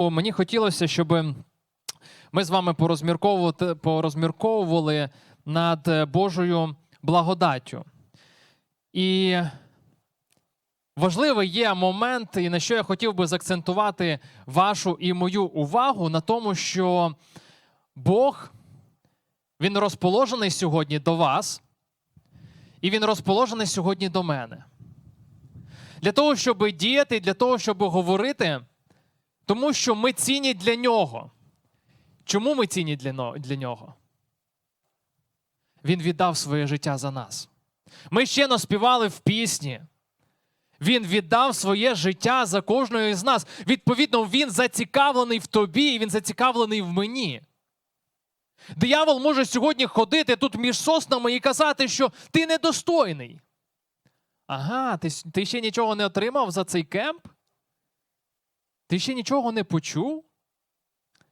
Мені хотілося, щоб ми з вами порозмірковувати- порозмірковували над е, Божою благодаттю. І важливий є момент, і на що я хотів би заакцентувати вашу і мою увагу на тому, що Бог він розположений сьогодні до вас, і він розположений сьогодні до мене. Для того, щоб діяти, для того, щоб говорити, тому що ми цінні для нього. Чому ми цінні для, нього? Він віддав своє життя за нас. Ми ще наспівали в пісні. Він віддав своє життя за кожного із нас. Відповідно, він зацікавлений в тобі, і він зацікавлений в мені. Диявол може сьогодні ходити тут між соснами і казати, що ти недостойний. Ага, ти, ти ще нічого не отримав за цей кемп? Ти ще нічого не почув?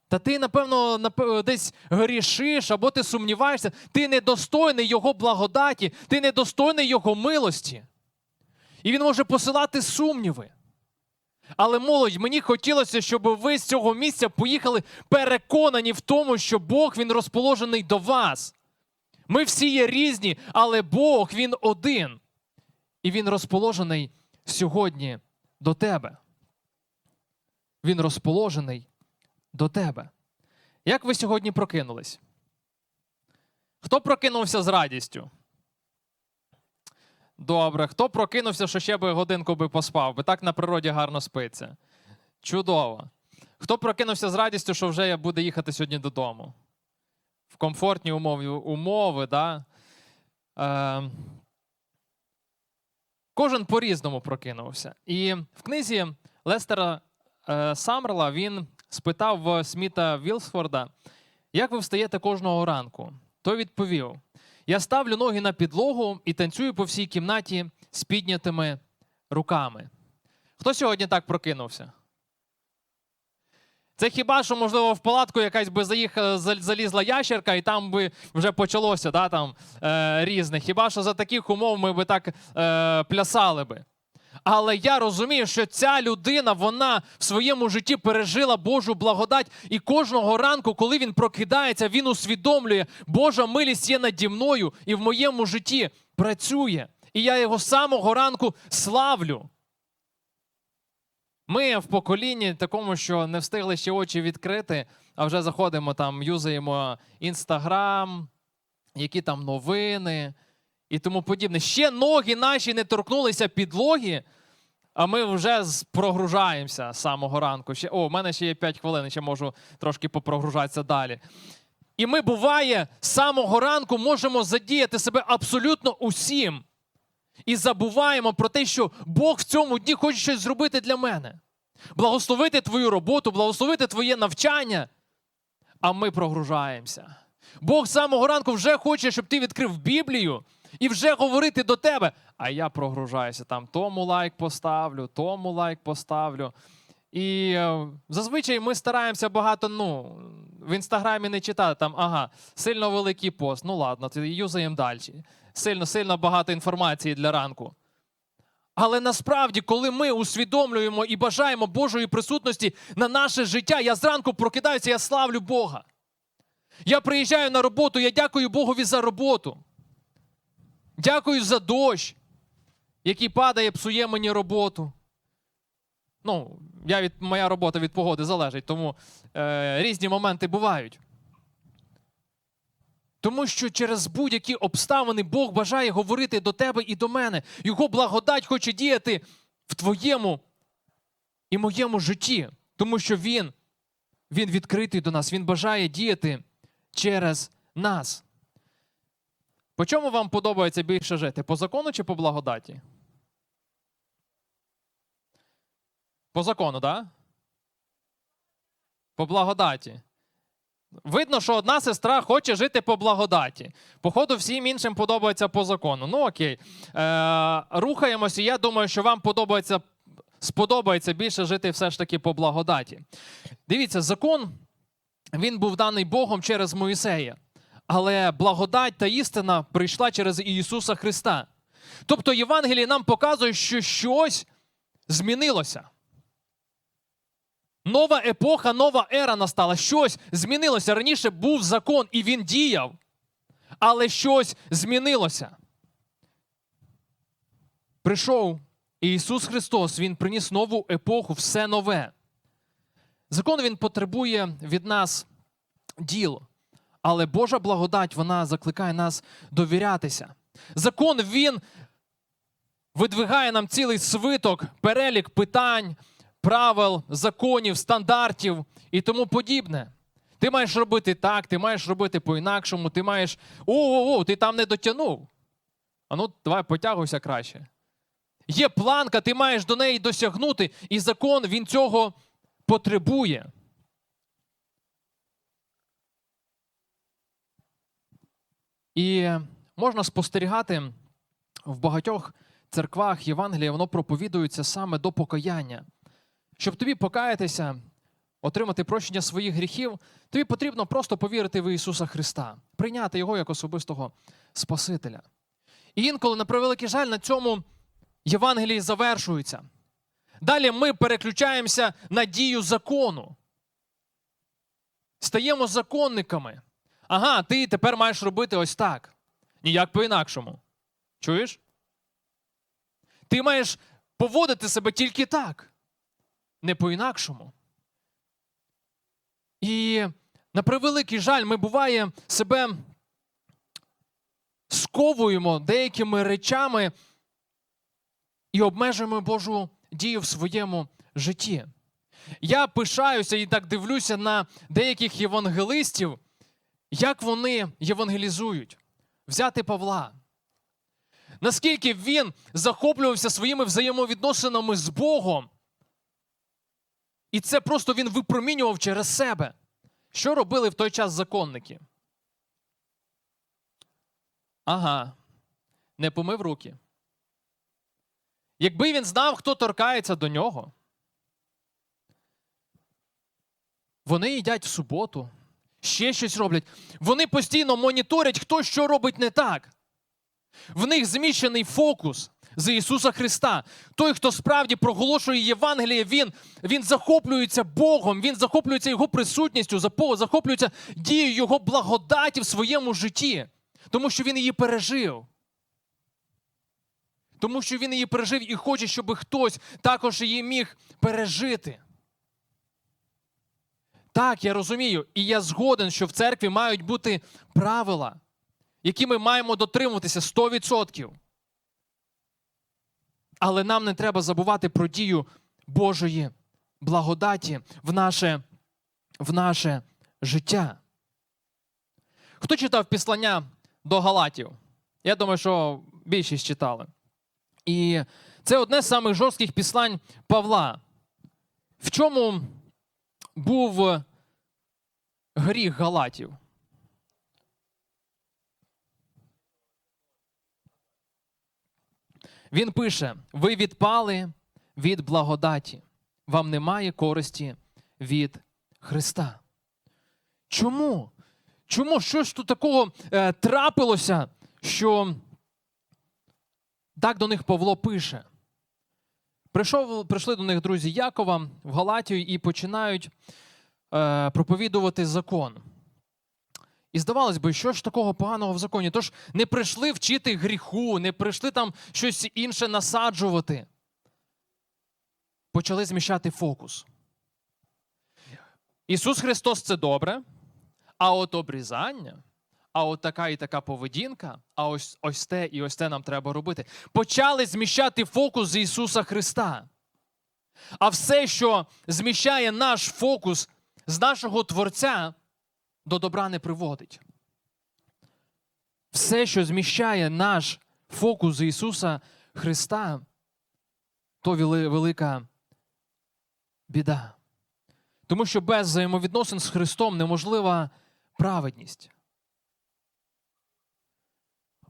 Та ти, напевно, десь грішиш або ти сумніваєшся, ти недостойний Його благодаті, ти недостойний Його милості. І він може посилати сумніви. Але молодь, мені хотілося, щоб ви з цього місця поїхали переконані в тому, що Бог він розположений до вас. Ми всі є різні, але Бог він один. І він розположений сьогодні до тебе. Він розположений до тебе. Як ви сьогодні прокинулись? Хто прокинувся з радістю? Добре. Хто прокинувся, що ще би годинку би поспав, би так на природі гарно спиться? Чудово. Хто прокинувся з радістю, що вже буде їхати сьогодні додому? В комфортні умови, умови да? Е, кожен по-різному прокинувся. І в книзі Лестера е, Самрела він спитав Сміта Вілсфорда, як ви встаєте кожного ранку? Той відповів: Я ставлю ноги на підлогу і танцюю по всій кімнаті з піднятими руками. Хто сьогодні так прокинувся? Це хіба що, можливо, в палатку якась би заїхала, залізла ящерка, і там би вже почалося да, там, е, різне. Хіба що за таких умов ми би так е, плясали би. Але я розумію, що ця людина вона в своєму житті пережила Божу благодать, і кожного ранку, коли він прокидається, він усвідомлює, Божа милість є наді мною і в моєму житті працює. І я його самого ранку славлю. Ми в поколінні такому, що не встигли ще очі відкрити, а вже заходимо там, юзаємо інстаграм, які там новини і тому подібне. Ще ноги наші не торкнулися підлоги, а ми вже прогружаємося з самого ранку. Ще, о, в мене ще є 5 хвилин, ще можу трошки попрогружатися далі. І ми, буває, з самого ранку можемо задіяти себе абсолютно усім. І забуваємо про те, що Бог в цьому дні хоче щось зробити для мене. Благословити твою роботу, благословити твоє навчання. А ми прогружаємося. Бог з самого ранку вже хоче, щоб ти відкрив Біблію і вже говорити до тебе. А я прогружаюся там, тому лайк поставлю, тому лайк поставлю. І е, зазвичай ми стараємося багато, ну, в інстаграмі не читати там, ага, сильно великий пост. Ну ладно, то юзаємо далі. Сильно, сильно багато інформації для ранку. Але насправді, коли ми усвідомлюємо і бажаємо Божої присутності на наше життя, я зранку прокидаюся, я славлю Бога. Я приїжджаю на роботу, я дякую Богові за роботу. Дякую за дощ, який падає, псує мені роботу. Ну, я від, моя робота від погоди залежить, тому е, різні моменти бувають. Тому що через будь-які обставини Бог бажає говорити до тебе і до мене. Його благодать хоче діяти в твоєму і моєму житті. Тому що Він, Він відкритий до нас, Він бажає діяти через нас. По чому вам подобається більше жити? По закону чи по благодаті? По закону, так? Да? По благодаті. Видно, що одна сестра хоче жити по благодаті. Походу, всім іншим подобається по закону. Ну окей. Е, рухаємося. Я думаю, що вам подобається, сподобається більше жити все ж таки по благодаті. Дивіться, закон він був даний Богом через Моїсея. Але благодать та істина прийшла через Ісуса Христа. Тобто Євангеліє нам показує, що щось змінилося. Нова епоха, нова ера настала. Щось змінилося. Раніше був закон і він діяв, але щось змінилося. Прийшов Ісус Христос, Він приніс нову епоху, все нове. Закон він потребує від нас діл, але Божа благодать вона закликає нас довірятися. Закон він видвигає нам цілий свиток, перелік питань, правил, законів, стандартів і тому подібне. Ти маєш робити так, ти маєш робити по-інакшому, ти маєш. О, о, ти там не дотягнув. А ну, давай потягуйся краще. Є планка, ти маєш до неї досягнути, і закон він цього потребує. І можна спостерігати в багатьох церквах Євангелія, воно проповідується саме до покаяння. Щоб тобі покаятися, отримати прощення своїх гріхів, тобі потрібно просто повірити в Ісуса Христа, прийняти Його як особистого Спасителя. І інколи, на превеликий жаль, на цьому Євангелії завершується. Далі ми переключаємося на дію закону. Стаємо законниками. Ага, ти тепер маєш робити ось так. Ніяк по-інакшому. Чуєш? Ти маєш поводити себе тільки так, не по-інакшому. І на превеликий жаль, ми буває себе сковуємо деякими речами і обмежуємо Божу дію в своєму житті. Я пишаюся і так дивлюся на деяких євангелистів, як вони євангелізують. Взяти Павла. Наскільки він захоплювався своїми взаємовідносинами з Богом, і це просто він випромінював через себе. Що робили в той час законники? Ага, не помив руки. Якби він знав, хто торкається до нього, вони їдять в суботу, ще щось роблять. Вони постійно моніторять, хто що робить не так. В них зміщений фокус з Ісуса Христа. Той, хто справді проголошує Євангеліє, він, він захоплюється Богом, він захоплюється Його присутністю, захоплюється дією Його благодаті в своєму житті, тому що він її пережив. Тому що він її пережив і хоче, щоб хтось також її міг пережити. Так, я розумію, і я згоден, що в церкві мають бути правила, які ми маємо дотримуватися 100%. Але нам не треба забувати про дію Божої благодаті в наше, в наше життя. Хто читав післання до Галатів? Я думаю, що більшість читали. І це одне з самих жорстких післань Павла. В чому був гріх Галатів? Він пише: ви відпали від благодаті, вам немає користі від Христа. Чому? Чому? Що ж тут такого е, трапилося, що так до них Павло пише? Прийшов, прийшли до них друзі Якова в Галатію і починають е, проповідувати закон. І здавалось би, що ж такого поганого в законі? Тож не прийшли вчити гріху, не прийшли там щось інше насаджувати. Почали зміщати фокус. Ісус Христос це добре, а от обрізання, а от така і така поведінка, а ось ось те і ось те нам треба робити. Почали зміщати фокус з Ісуса Христа. А все, що зміщає наш фокус з нашого Творця, до добра не приводить. Все, що зміщає наш фокус з Ісуса Христа, то велика біда. Тому що без взаємовідносин з Христом неможлива праведність.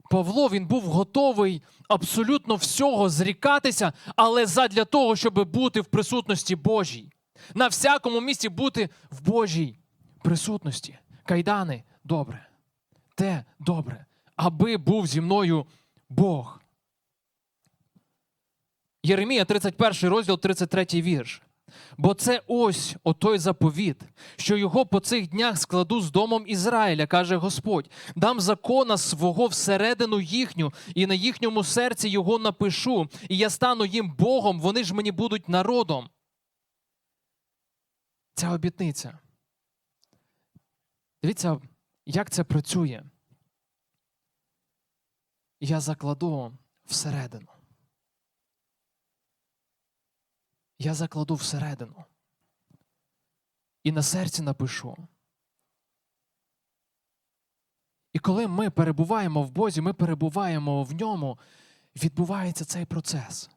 Павло він був готовий абсолютно всього зрікатися, але задля того, щоб бути в присутності Божій. На всякому місці бути в Божій присутності. Кайдани добре. Те добре, аби був зі мною Бог. Єремія, 31 розділ, 33 вірш. Бо це ось отой заповіт, що його по цих днях складу з домом Ізраїля, каже Господь. Дам закона свого всередину їхню, і на їхньому серці його напишу, і я стану їм Богом, вони ж мені будуть народом. Ця обітниця. Дивіться, як це працює. Я закладу всередину. Я закладу всередину. І на серці напишу. І коли ми перебуваємо в Бозі, ми перебуваємо в ньому, відбувається цей процес.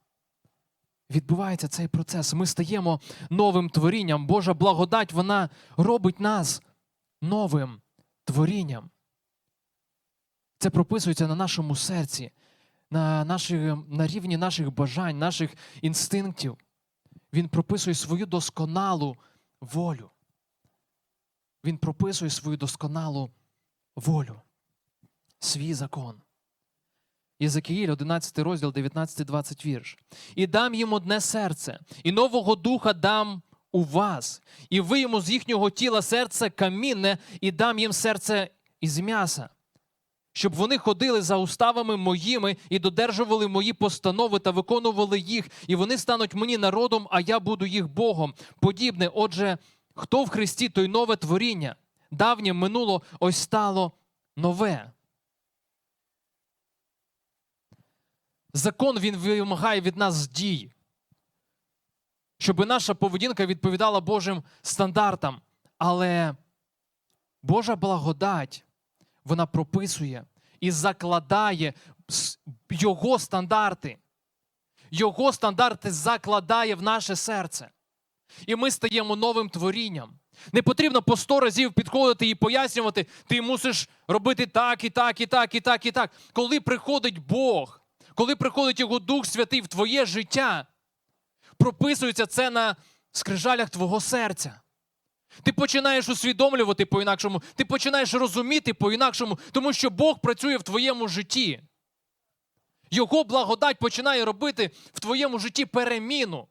Відбувається цей процес. Ми стаємо новим творінням. Божа благодать, вона робить нас новим творінням. Це прописується на нашому серці, на, наші, на рівні наших бажань, наших інстинктів. Він прописує свою досконалу волю. Він прописує свою досконалу волю, свій закон. Єзекіїль, 11 розділ, 19-20 вірш. І дам їм одне серце, і нового духа дам у вас, і вийму з їхнього тіла серце камінне, і дам їм серце із м'яса, щоб вони ходили за уставами моїми і додержували мої постанови та виконували їх, і вони стануть мені народом, а я буду їх Богом. Подібне, отже, хто в Христі, той нове творіння. Давнє минуло, ось стало нове. Закон він вимагає від нас дій, щоб наша поведінка відповідала Божим стандартам. Але Божа благодать, вона прописує і закладає Його стандарти. Його стандарти закладає в наше серце. І ми стаємо новим творінням. Не потрібно по сто разів підходити і пояснювати, ти мусиш робити так, і так, і так, і так, і так. Коли приходить Бог, коли приходить Його Дух Святий в твоє життя, прописується це на скрижалях твого серця. Ти починаєш усвідомлювати по-інакшому, ти починаєш розуміти по-інакшому, тому що Бог працює в твоєму житті. Його благодать починає робити в твоєму житті переміну.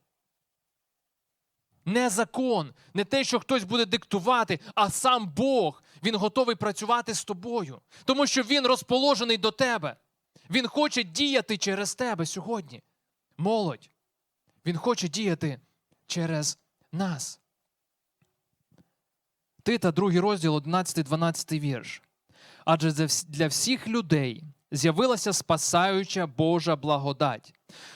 Не закон, не те, що хтось буде диктувати, а сам Бог. Він готовий працювати з тобою, тому що Він розположений до тебе. Він хоче діяти через тебе сьогодні. Молодь. Він хоче діяти через нас. Тита, другий розділ, 11-12 вірш. Адже для всіх людей з'явилася спасаюча Божа благодать.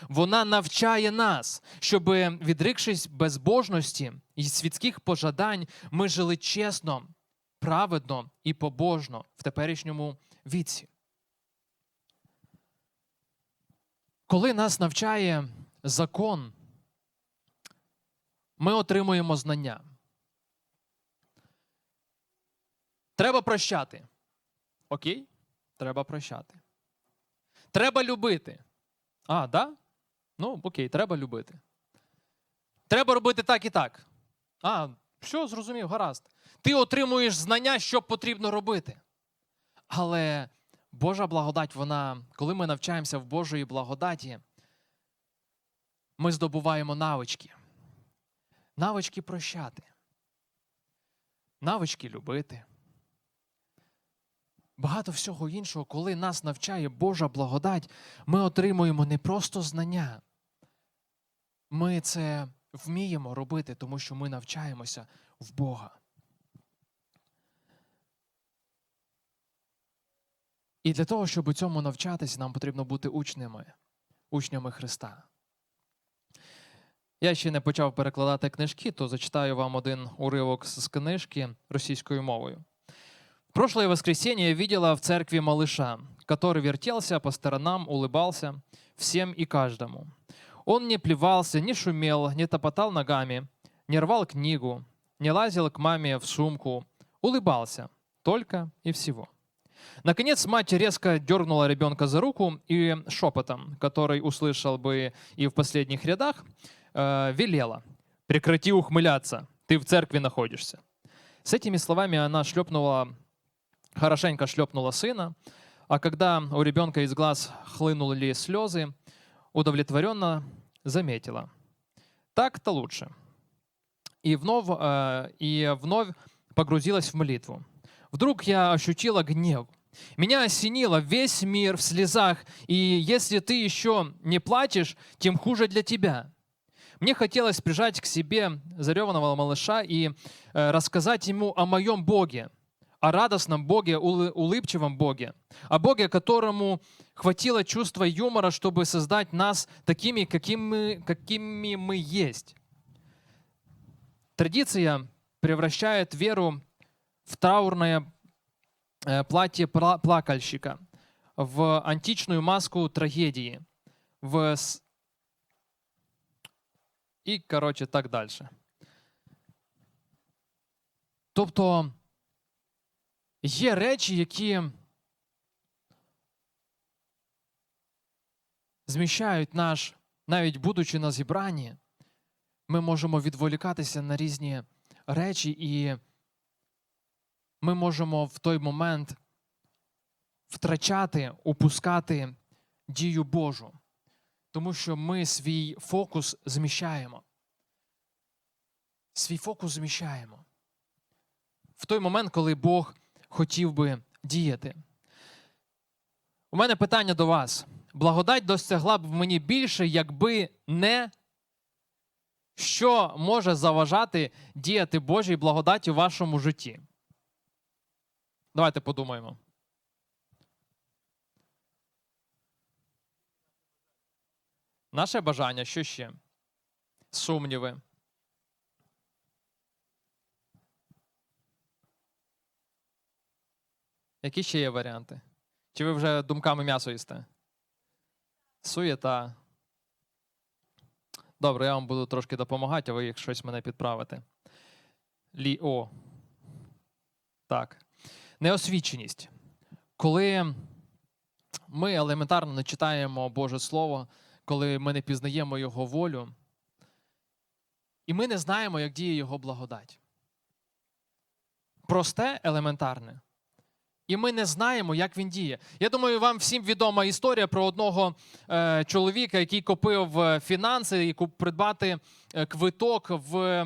Вона навчає нас, щоб, відрикшись безбожності і світських пожадань, ми жили чесно, праведно і побожно в теперішньому віці. Коли нас навчає закон, ми отримуємо знання. Треба прощати. Окей? Треба прощати. Треба любити. А, да? Ну, окей, треба любити. Треба робити так і так. А, що, зрозумів, гаразд. Ти отримуєш знання, що потрібно робити. Але Божа благодать, вона, коли ми навчаємося в Божої благодаті, ми здобуваємо навички. Навички прощати. Навички любити. Багато всього іншого, коли нас навчає Божа благодать, ми отримуємо не просто знання. Ми це вміємо робити, тому що ми навчаємося в Бога. І для того, щоб у цьому навчатися, нам потрібно бути учнями, учнями Христа. Я ще не почав перекладати книжки, то зачитаю вам один уривок з книжки російською мовою. Прошлое воскресенье я видела в церкви малыша, который вертелся по сторонам, улыбался всем и каждому. Он не плевался, не шумел, не топотал ногами, не рвал книгу, не лазил к маме в сумку, улыбался только и всего. Наконец мать резко дернула ребенка за руку и шепотом, который услышал бы и в последних рядах, э, велела «Прекрати ухмыляться, ты в церкви находишься». С этими словами она шлепнула, хорошенько шлепнула сына, а когда у ребенка из глаз хлынули слезы, удовлетворенно заметила. Так-то лучше. и вновь, э, и вновь погрузилась в молитву. Вдруг я ощутила гнев. Меня осенило весь мир в слезах, и если ты еще не плачешь, тем хуже для тебя. Мне хотелось прижать к себе зареванного малыша и э, рассказать ему о моем Боге, о радостном Боге, улы- улыбчивом Боге, о Боге, которому хватило чувства юмора, чтобы создать нас такими, какими, какими мы есть. Традиция превращает веру в траурное э, платье пла- плакальщика, в античную маску трагедии, в... і, коротше, так далі. Тобто є речі, які зміщають наш, навіть будучи на зібранні, ми можемо відволікатися на різні речі, і ми можемо в той момент втрачати, упускати дію Божу, тому що ми свій фокус зміщаємо. Свій фокус зміщаємо. В той момент, коли Бог хотів би діяти. У мене питання до вас. Благодать досягла б в мені більше, якби не що може заважати діяти Божій благодаті в вашому житті? Давайте подумаємо. Наше бажання, що ще? Сумніви. Які ще є варіанти? Чи ви вже думками м'ясо їсте? Суєта. Добре, я вам буду трошки допомагати, а ви як щось мене підправите. Лі-о. Так. Неосвіченість. Коли ми елементарно не читаємо Боже Слово, коли ми не пізнаємо Його волю, і ми не знаємо, як діє Його благодать. Просте, елементарне. І ми не знаємо, як він діє. Я думаю, вам всім відома історія про одного е, чоловіка, який купив е, фінанси і придбати е, квиток в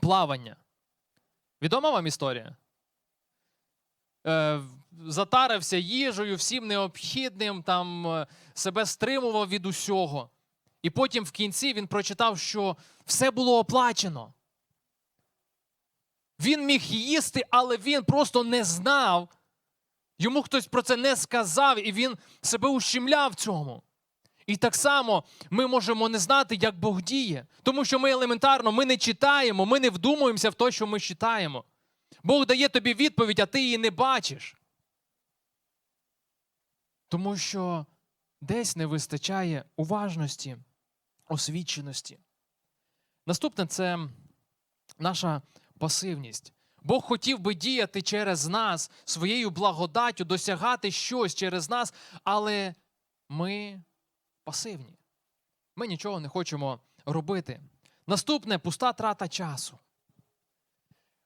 плавання. Відома вам історія? Е, затарився їжею, всім необхідним, там е, себе стримував від усього. І потім в кінці він прочитав, що все було оплачено. Він міг їсти, але він просто не знав. Йому хтось про це не сказав, і він себе ущемляв в цьому. І так само ми можемо не знати, як Бог діє, тому що ми елементарно ми не читаємо, ми не вдумуємося в те, що ми читаємо. Бог дає тобі відповідь, а ти її не бачиш. Тому що десь не вистачає уважності, освіченості. Наступне це наша пасивність. Бог хотів би діяти через нас, своєю благодаттю, досягати щось через нас, але ми пасивні. Ми нічого не хочемо робити. Наступне пуста трата часу.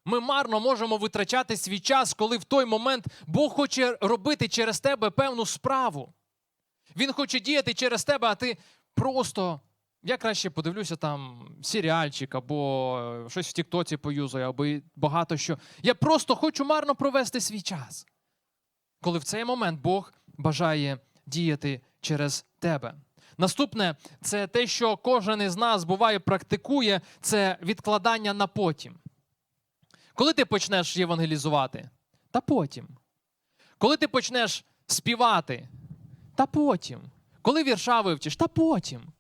Ми марно можемо витрачати свій час, коли в той момент Бог хоче робити через тебе певну справу. Він хоче діяти через тебе, а ти просто. Я краще подивлюся там серіальчик або е, щось в Тіктоці поюзаю, або багато що. Я просто хочу марно провести свій час. Коли в цей момент Бог бажає діяти через тебе. Наступне це те, що кожен із нас буває практикує, це відкладання на потім. Коли ти почнеш євангелізувати? Та потім. Коли ти почнеш співати? Та потім. Коли вірша вивчиш? Та потім.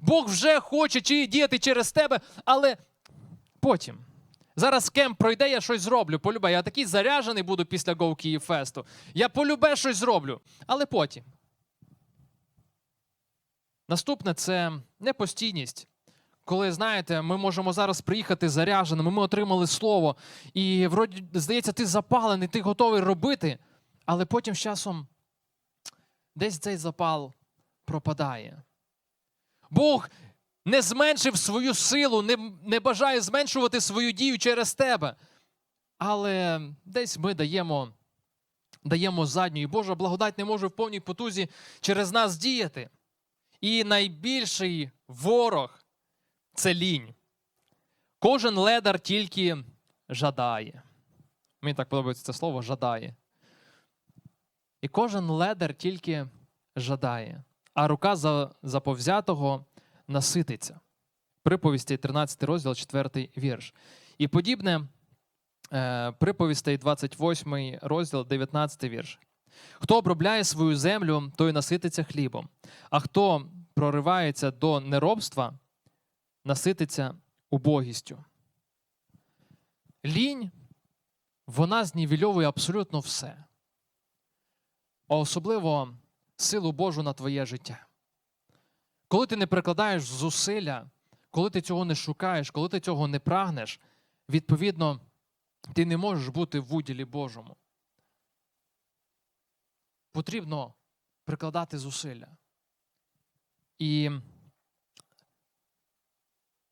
Бог вже хоче чи діяти через тебе, але потім. Зараз кемп пройде, я щось зроблю. Полюбе. Я такий заряжений буду після Go Київ Фесту. Я полюбе щось зроблю, але потім. Наступне це непостійність. Коли, знаєте, ми можемо зараз приїхати заряженими, ми отримали слово, і вроді, здається, ти запалений, ти готовий робити, але потім з часом десь цей запал пропадає. Бог не зменшив свою силу, не, не бажає зменшувати свою дію через тебе. Але десь ми даємо, даємо задню, і Божа благодать не може в повній потузі через нас діяти. І найбільший ворог це лінь. Кожен ледар тільки жадає. Мені так подобається це слово жадає. І кожен ледар тільки жадає, а рука за, заповзятого насититься. Приповісті 13 розділ, 4 вірш. І подібне е, приповістей 28 розділ, 19 вірш. Хто обробляє свою землю, той насититься хлібом, а хто проривається до неробства, насититься убогістю. Лінь, вона знівельовує абсолютно все, а особливо силу Божу на твоє життя. Коли ти не прикладаєш зусилля, коли ти цього не шукаєш, коли ти цього не прагнеш, відповідно, ти не можеш бути в уділі Божому. Потрібно прикладати зусилля. І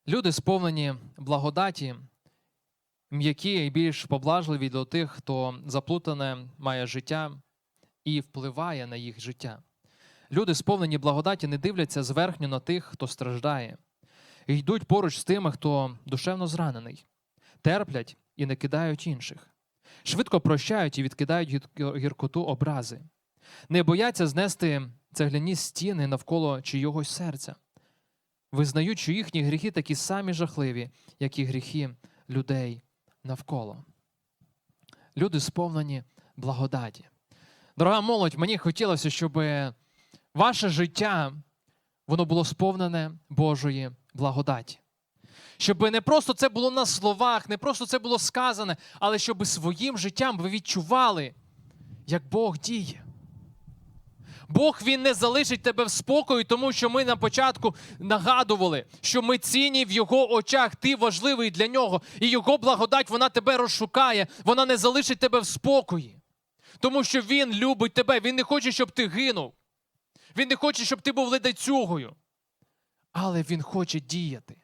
люди, сповнені благодаті, м'які і більш поблажливі до тих, хто заплутане має життя і впливає на їх життя. Люди, сповнені благодаті, не дивляться зверхньо на тих, хто страждає, і йдуть поруч з тими, хто душевно зранений, терплять і не кидають інших, швидко прощають і відкидають гіркоту образи, не бояться знести цегляні стіни навколо чийогось серця, визнають, що їхні гріхи такі самі жахливі, як і гріхи людей навколо. Люди сповнені благодаті. Дорога молодь, мені хотілося, щоб ваше життя воно було сповнене Божої благодаті. Щоб не просто це було на словах, не просто це було сказане, але щоб своїм життям ви відчували, як Бог діє. Бог він не залишить тебе в спокої, тому що ми на початку нагадували, що ми цінні в його очах, ти важливий для нього, і його благодать вона тебе розшукає, вона не залишить тебе в спокої. Тому що він любить тебе, він не хоче, щоб ти гинув. Він не хоче, щоб ти був ледацюгою. Але він хоче діяти.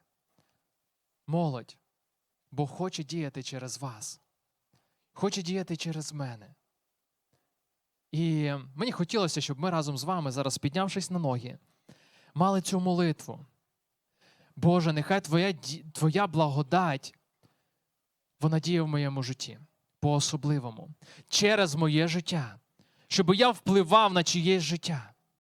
Молодь, Бог хоче діяти через вас. Хоче діяти через мене. І мені хотілося, щоб ми разом з вами, зараз піднявшись на ноги, мали цю молитву. Боже, нехай Твоя, твоя благодать, вона діє в моєму житті по-особливому, через моє життя, щоб я впливав на чиєсь життя.